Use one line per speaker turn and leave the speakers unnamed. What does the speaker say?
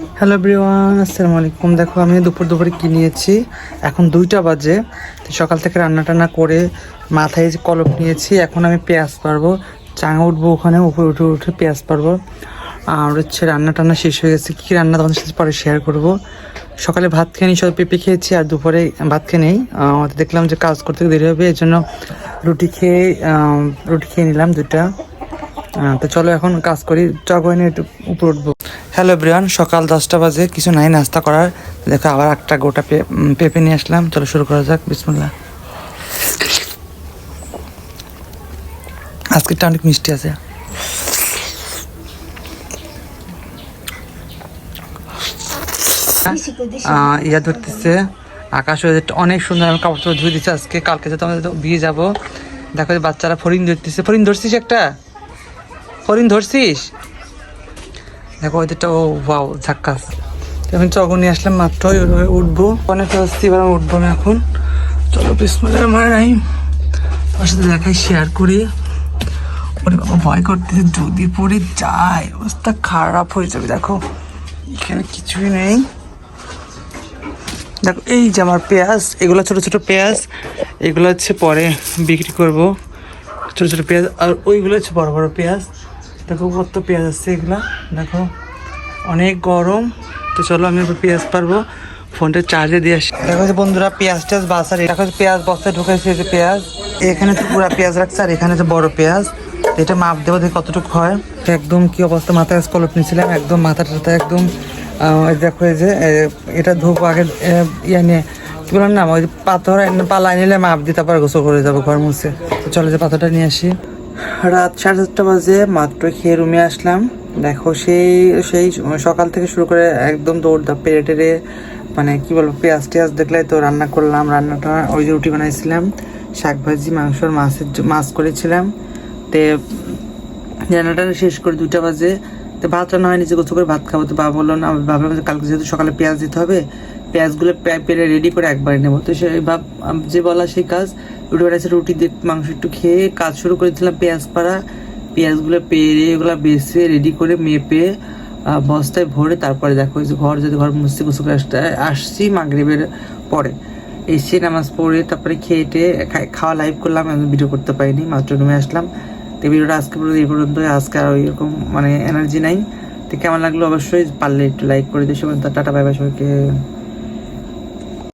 Hello everyone, আসসালামু আলাইকুম। দেখো, আমি দুপুর দুপুরে কি নিয়েছি? এখন দুইটা বাজে। সকাল থেকে রান্না টান্না করে মাথায় যে কলপ নিয়েছি, এখন আমি পেঁয়াজ পারব। চাঙা উঠবো ওখানে, উপরে উঠে উঠে পেঁয়াজ পারব। আর হচ্ছে রান্না টান্না শেষ হয়ে গেছে। কী রান্না তোমাদের সাথে পরে শেয়ার করব? সকালে ভাত খেয়ে নিই সব পেঁপে খেয়েছি, আর দুপুরে ভাত খেয়ে নেই। দেখলাম যে কাজ করতে দেরি হবে, এই জন্য রুটি খেয়ে রুটি খেয়ে নিলাম দুটা তো চলো এখন কাজ করি। চগনে একটু উপর উঠবো। হ্যালো ব্রিয়ান সকাল দশটা বাজে কিছু নাই নাস্তা করার। দেখো আবার একটা গোটা পেঁপে নিয়ে আসলাম। চলো শুরু করা যাক বিসমুল্লাহ। আজকেরটা অনেক মিষ্টি আছে। ইয়া ধরতেছে আকাশ হয়ে অনেক সুন্দর আমি কাপড় চোপড় ধুয়ে দিচ্ছি আজকে। কালকে যাতে আমাদের বিয়ে যাব। দেখো যে বাচ্চারা ফরিন ধরতেছে। ফরিন ধরছিস একটা? ফরিন ধরছিস? দেখো ওইটা ও ওয়াও ঝাক্কাস। এখন চগন নিয়ে আসলাম মাত্র ওইভাবে উঠবো। অনেক আসছি এবার উঠবো আমি এখন। চলো বিসমুল্লাহ রহমান রাহিম। তোমার সাথে দেখাই শেয়ার করি। ওরে বাবা, ভয় করতেছে, যদি পড়ে যায়, অবস্থা খারাপ হয়ে যাবে, দেখো। এখানে কিছুই নেই। দেখো, এই যে আমার পেঁয়াজ, এগুলো ছোট ছোট পেঁয়াজ, এগুলো হচ্ছে পরে বিক্রি করব। ছোট ছোট পেঁয়াজ, আর ওইগুলো হচ্ছে বড় বড় পেঁয়াজ। দেখো কত পেঁয়াজ আছে এগুলা। দেখো, অনেক গরম। তো চলো আমি পেঁয়াজ পারব। ফোনটা চার্জে দিয়ে আসি। দেখো যে বন্ধুরা, পেঁয়াজ টেয়াজ বাসার দেখো পেঁয়াজ বস্তায় ঢুকেছে যে পেঁয়াজ। এখানে তো পুরা পেঁয়াজ রাখছে, আর এখানে যে বড় পেঁয়াজ। এটা মাপ দেবো দেখি কতটুকু হয়। একদম কি অবস্থা, মাথায় আজ কলপ নিয়েছিলাম একদম মাথা টাথা একদম দেখো যে এটা ধোবো আগে ইয়ে নিয়ে কি বলেন না, ওই পাথর, পালা নিলে মাপ দিতে তারপর গোসল করে যাব ঘর মুছে। তো চলো যে পাথরটা নিয়ে আসি। রাত সাড়ে সাতটা বাজে, মাত্র খেয়ে রুমে আসলাম। দেখো সেই সেই সকাল থেকে শুরু করে একদম দৌড় দাপ পেরে টেরে মানে কি বলব, পেঁয়াজ টেয়াজ দেখলে তো রান্না করলাম। রান্নাটা ওই যে রুটি বানাইছিলাম, শাক ভাজি, মাংস আর মাছের মাছ করেছিলাম। তে রান্নাটা শেষ করে দুটা বাজে। তো ভাত রান্না হয় নিজে গোছল করে ভাত খাব, তো বাবা বলল, না যে কালকে যেহেতু সকালে পেঁয়াজ দিতে হবে, পেঁয়াজগুলো পেরে রেডি করে একবারে নেব। তো সেই ভাব, যে বলা সেই কাজ রুটি বানাইছে, রুটি দিয়ে মাংস একটু খেয়ে কাজ শুরু করেছিলাম পেঁয়াজ পাড়া। পেঁয়াজগুলো পেরে এগুলো বেছে রেডি করে মেপে বস্তায় ভরে তারপরে দেখো যে ঘর, যদি ঘর গুছু করে আসতে আসছি মাগরিবের পরে। এসে নামাজ পড়ে তারপরে খেয়ে টেয়ে খাওয়া লাইভ করলাম আমি ভিডিও করতে পারিনি, মাত্র রুমে আসলাম। তো ভিডিওটা আজকে পুরো এই পর্যন্ত, আজকে আর ওইরকম মানে এনার্জি নাই। তো কেমন লাগল অবশ্যই পারলে একটু লাইক করে দিও সবাই টাটা বাই বাই সবাইকে।